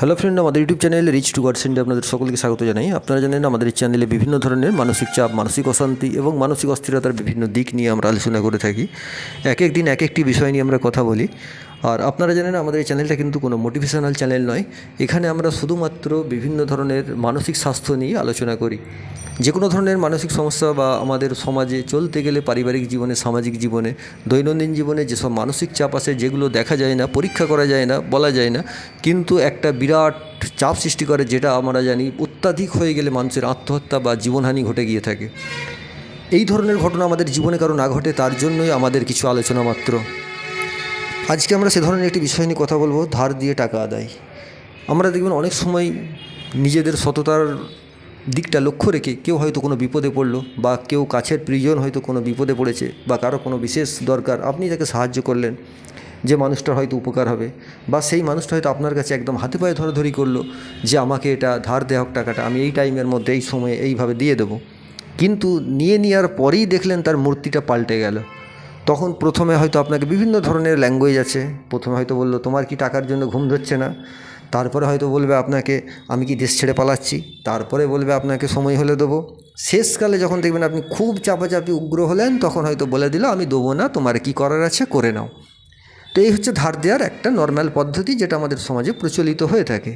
Hello friend আমাদের YouTube চ্যানেলে reach to God আপনাদের সকলকে স্বাগত জানাই। আপনারা জানেন আমাদের চ্যানেলে বিভিন্ন ধরনের মানসিক চাপ, মানসিক অশান্তি এবং মানসিক অস্থিরতার বিভিন্ন দিক নিয়ে আমরা আলোচনা করে থাকি। এক এক দিন এক একটি বিষয় নিয়ে আমরা কথা বলি। আর আপনারা জানেন আমাদের এই চ্যানেলটা কিন্তু কোনো মোটিভেশনাল চ্যানেল নয়। এখানে আমরা শুধুমাত্র বিভিন্ন ধরনের মানসিক স্বাস্থ্য নিয়ে আলোচনা করি। যে কোনো ধরনের মানসিক সমস্যা বা আমাদের সমাজে চলতে গেলে পারিবারিক জীবনে, সামাজিক জীবনে, দৈনন্দিন জীবনে যেসব মানসিক চাপ আছে, যেগুলো দেখা যায় না, পরীক্ষা করা যায় না, বলা যায় না, কিন্তু একটা বিরাট চাপ সৃষ্টি করে যেটা আমরা জানি অত্যাধিক হয়ে গেলে মানুষের আত্মহত্যা বা জীবনহানি ঘটে গিয়ে থাকে। এই ধরনের ঘটনা আমাদের জীবনে কারও না ঘটে, তার জন্যই আমাদের কিছু আলোচনা মাত্র। আজকে আমরা সে ধরনের একটি বিষয় নিয়ে কথা বলব, ধার দিয়ে টাকা আদায়। আমরা দেখবেন অনেক সময় নিজেদের সততার দিকটা লক্ষ্য রেখে কেউ হয়তো কোনো বিপদে পড়ল বা কেউ কাছের প্রিয়জন হয়তো কোনো বিপদে পড়েছে বা কারও কোনো বিশেষ দরকার, আপনি তাকে সাহায্য করলেন যে মানুষটার হয়তো উপকার হবে বা সেই মানুষটা হয়তো আপনার কাছে একদম হাতে পায়ে ধরাধরি করল যে আমাকে এটা ধার দেওয়া হোক টাকাটা, আমি এই টাইমের মধ্যে এই সময়ে এইভাবে দিয়ে দেবো। কিন্তু নিয়ে নেওয়ার পরেই দেখলেন তার মূর্তিটা পাল্টে গেল। তখন প্রথমে হয়তো আপনাকে বিভিন্ন ধরনের ল্যাঙ্গুয়েজ আছে। প্রথমে হয়তো বলল, তোমার কি টাকার জন্য ঘুম ধরছে না? তারপরে হয়তো বলবে আপনাকে, আমি কি দেশ ছেড়ে পালাচ্ছি? তারপরে বলবে আপনাকে, সময় হলে দেবো। শেষকালে যখন দেখবেন আপনি খুব চাপাচাপি উগ্র হলেন, তখন হয়তো বলে দিল, আমি দেবো না, তোমার কি করার আছে করে নাও। তো এই হচ্ছে ধার দেওয়ার একটা নর্মাল পদ্ধতি, যেটা আমাদের সমাজে প্রচলিত হয়ে থাকে।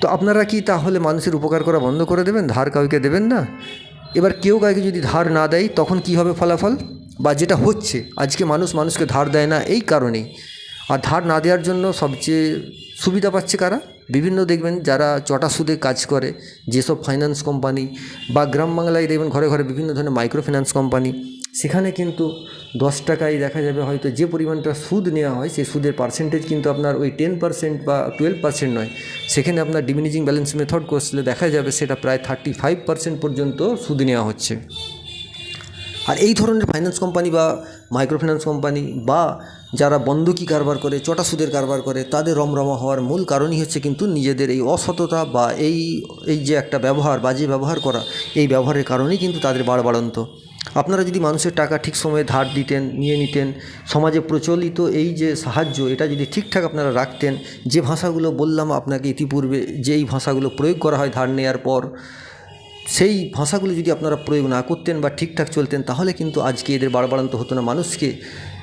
তো আপনারা কি তাহলে মানুষের উপকার করা বন্ধ করে দেবেন? ধার কাউকে দেবেন না? এবার কেউ কাউকে যদি ধার না দেয়, তখন কি হবে ফলাফল? বা যেটা হচ্ছে, আজকে মানুষ মানুষকে ধার দেয় না এই কারণেই। আর ধার না দেওয়ার জন্য সবচেয়ে সুবিধা পাচ্ছে কারা? বিভিন্ন দেখবেন যারা চটা সুদে কাজ করে, যেসব ফাইন্যান্স কোম্পানি বা গ্রাম বাংলায় দেখবেন ঘরে ঘরে বিভিন্ন ধরনের মাইক্রো ফিন্যান্স কোম্পানি সেখানে কিন্তু দশ টাকায় দেখা যাবে হয়তো যে পরিমাণটা সুদ নেওয়া হয়, সেই সুদের পার্সেন্টেজ কিন্তু আপনার ওই টেন পার্সেন্ট বা টুয়েলভ পার্সেন্ট নয়। সেখানে আপনার ডিমিনিজিং ব্যালেন্স মেথড করলে দেখা যাবে সেটা প্রায় থার্টি ফাইভ পার্সেন্ট পর্যন্ত সুদ নেওয়া হচ্ছে। আর এই ধরনের ফাইন্যান্স কোম্পানি বা মাইক্রো ফিন্যান্স কোম্পানি বা যারা বন্ধকি কারবার করে চটা সুদের কারবার করে, তাদের রমরমা হওয়ার মূল কারণই হচ্ছে কিন্তু নিজেদের এই অসততা বা এই এই যে একটা ব্যবহার বাজে ব্যবহার করা, এই ব্যবহারের কারণেই কিন্তু তাদের বাড়বাড়ন্ত। আপনারা যদি মানুষের টাকা ঠিক সময়ে ধার দিতেন, নিয়ে নিতেন, সমাজে প্রচলিত এই যে সাহায্য, এটা যদি ঠিকঠাক আপনারা রাখতেন, যে ভাষাগুলো বললাম আপনাকে ইতিপূর্বে যে এই ভাষাগুলো প্রয়োগ করা হয় ধার নেওয়ার পর সেই ভাষাগুলো যদি আপনারা প্রয়োগ না করতেন বা ঠিকঠাক চলতেন, তাহলে কিন্তু আজকে এদের বাড়বাড়ান্ত হতো না। মানুষকে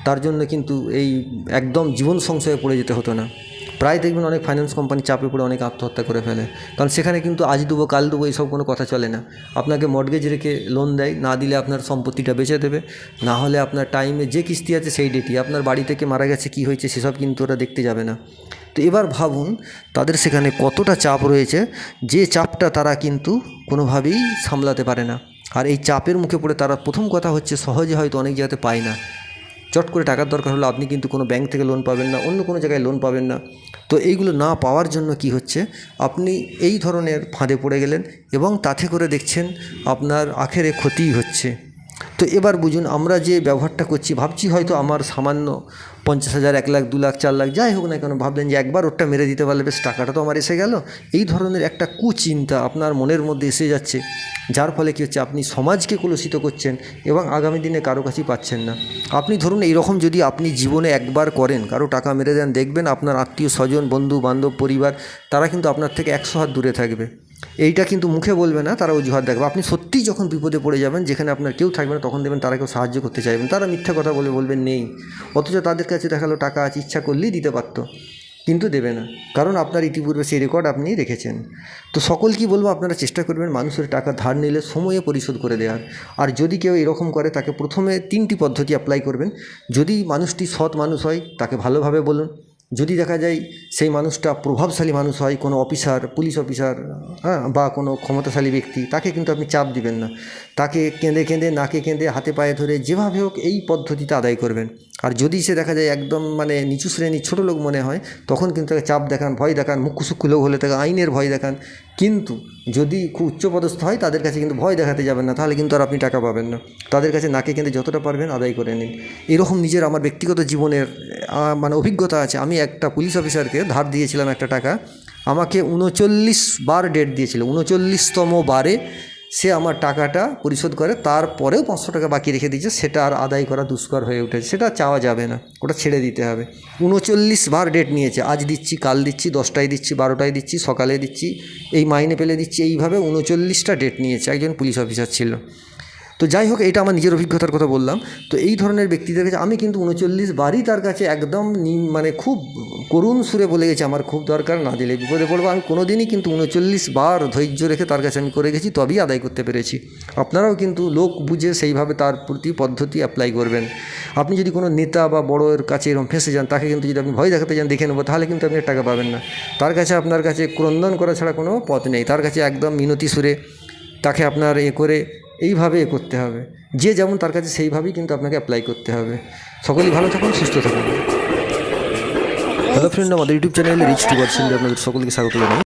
তার জন্য কিন্তু এই একদম জীবন সংশয়ে পড়ে যেতে হতো না। প্রায় দেখবেন অনেক ফাইন্যান্স কোম্পানি চাপে পড়ে, অনেক আত্মহত্যা করে ফেলে। কারণ সেখানে কিন্তু আজ দেবো, কাল দেবো এইসব কোনো কথা চলে না। আপনাকে মর্গেজ রেখে লোন দেয়, না দিলে আপনার সম্পত্তিটা বেচে দেবে। না হলে আপনার টাইমে যে কিস্তি আছে, সেই ডেটই আপনার বাড়ি থেকে মারা গেছে, কী হয়েছে, সেসব কিন্তু ওরা দেখতে যাবে না। তো এবার ভাবুন তাদের সেখানে কতটা চাপ রয়েছে, যে চাপটা তারা কিন্তু কোনোভাবেই সামলাতে পারে না। আর এই চাপের মুখে পড়ে তারা প্রথম কথা হচ্ছে সহজে হয়তো অনেক জায়গাতে পায় না। চট করে টাকার দরকার হলে আপনি কিন্তু কোনো ব্যাংক থেকে লোন পাবেন না, অন্য কোনো জায়গায় লোন পাবেন না। তো এইগুলো না পাওয়ার জন্য কি হচ্ছে, আপনি এই ধরনের ফাঁদে পড়ে গেলেন এবং তাতে করে দেখছেন আপনার আখেরে ক্ষতিই হচ্ছে। তো এবার বুঝুন, আমরা যে ব্যবহারটা করছি, ভাবছি হয়তো আমার সামান্য পঞ্চাশ হাজার, এক লাখ, দু লাখ, চার লাখ, যাই হোক না কেন, ভাবলেন যে একবার ওটা মেরে দিতে পারলে বেশ টাকাটা তো আমার এসে গেল। এই ধরনের একটা কুচিন্তা আপনার মনের মধ্যে এসে যাচ্ছে, যার ফলে কী হচ্ছে, আপনি সমাজকে কলুষিত করছেন এবং আগামী দিনে কারও কাছেই পাচ্ছেন না। আপনি ধরুন, এইরকম যদি আপনি জীবনে একবার করেন, কারও টাকা মেরে দেন, দেখবেন আপনার আত্মীয় স্বজন বন্ধু বান্ধব পরিবার, তারা কিন্তু আপনার থেকে একশো হাত দূরে থাকবে। এইটা কিন্তু মুখে বলবে না, তারা অজুহাত দেখবে। আপনি সত্যিই যখন বিপদে পড়ে যাবেন, যেখানে আপনার কেউ থাকবে না, তখন দেবেন তারা কেউ সাহায্য করতে চাইবেন তারা মিথ্যা কথা বলে বলবেন নেই। অথচ তাদের কাছে দেখাল টাকা আছে, ইচ্ছা করলেই দিতে পারতো, কিন্তু দেবে না। কারণ আপনার ইতিপূর্বে সেই রেকর্ড আপনি রেখেছেন। তো সকল কি বলব, আপনারা চেষ্টা করবেন মানুষের টাকা ধার নিলে সময়ে পরিশোধ করে দেওয়ার। আর যদি কেউ এরকম করে, তাকে প্রথমে তিনটি পদ্ধতি অ্যাপ্লাই করবেন। যদি মানুষটি সৎ মানুষ হয়, তাকে ভালোভাবে বলুন। যদি দেখা যায় সেই মানুষটা প্রভাবশালী মানুষ হয়, কোনো অফিসার, পুলিশ অফিসার হ্যাঁ বা কোনো ক্ষমতাশালী ব্যক্তি, তাকে কিন্তু আপনি চাপ দিবেন না। তাকে কেঁদে কেঁদে, নাকে কেঁদে, হাতে পায়ে ধরে যেভাবে হোক এই পদ্ধতিতে আদায় করবেন। আর যদি সে দেখা যায় একদম মানে নিচু শ্রেণির ছোটো লোক মনে হয়, তখন কিন্তু তাকে চাপ দেখান, ভয় দেখান মুখ্যসুখ্য লোক হলে তাকে আইনের ভয় দেখান। কিন্তু যদি খুব উচ্চপদস্থ হয়, তাদের কাছে কিন্তু ভয় দেখাতে যাবেন না, তাহলে কিন্তু আর আপনি টাকা পাবেন না। তাদের কাছে নাকে কেঁদে যতটা পারবেন আদায় করে নিন। এরকম নিজের আমার ব্যক্তিগত জীবনের মানে অভিজ্ঞতা আছে, আমি একটা পুলিশ অফিসারকে ধার দিয়েছিলাম একটা টাকা। আমাকে উনচল্লিশ বার ডেট দিয়েছিল। উনচল্লিশতম বারে সে আমার টাকাটা পরিশোধ করে, তারপরেও পাঁচশো টাকা বাকি রেখে দিয়েছে। সেটা আর আদায় করা দুষ্কর হয়ে উঠেছে। সেটা চাওয়া যাবে না। ওটা ছেড়ে দিতে হবে। উনচল্লিশ বার ডেট নিয়েছে। আজ দিচ্ছি, কাল দিচ্ছি, দশটায় দিচ্ছি, বারোটায় দিচ্ছি, সকালে দিচ্ছি, এই মাইনে পেলে দিচ্ছি। এইভাবে উনচল্লিশটা ডেট নিয়েছে। একজন পুলিশ অফিসার ছিল। তো যাই হোক, এটা আমার নিজের অভিজ্ঞতার কথা বললাম। তো এই ধরনের ব্যক্তিদের কাছে আমি কিন্তু উনচল্লিশ বারই তার কাছে একদম মানে খুব করুণ সুরে বলে গেছি, আমার খুব দরকার, না দিলে বিপদে পড়ব। আমি কোনো দিনই কিন্তু উনচল্লিশ বার ধৈর্য রেখে তার কাছে আমি করে গেছি, তবেই আদায় করতে পেরেছি। আপনারাও কিন্তু লোক বুঝে সেইভাবে তার প্রতি পদ্ধতি অ্যাপ্লাই করবেন। আপনি যদি কোনো নেতা বা বড়োর কাছে এরকম ফেঁসে যান, তাকে কিন্তু যদি আপনি ভয় দেখাতে যান, দেখে নেব, তাহলে কিন্তু আপনি টাকা পাবেন না। তার কাছে আপনার কাছে ক্রন্দন করা ছাড়া কোনো পথ নেই। তার কাছে একদম মিনতি সুরে তাকে আপনার এ করে এইভাবে এ করতে হবে। যে যেমন তার কাছে সেইভাবেই কিন্তু আপনাকে অ্যাপ্লাই করতে হবে। সকলেই ভালো থাকুন, সুস্থ থাকুন। হ্যালো ফ্রেন্ড আমাদের ইউটিউব চ্যানেলে রিচ টু পার্সেন্ট আপনাদের সকলকে স্বাগত জানাই।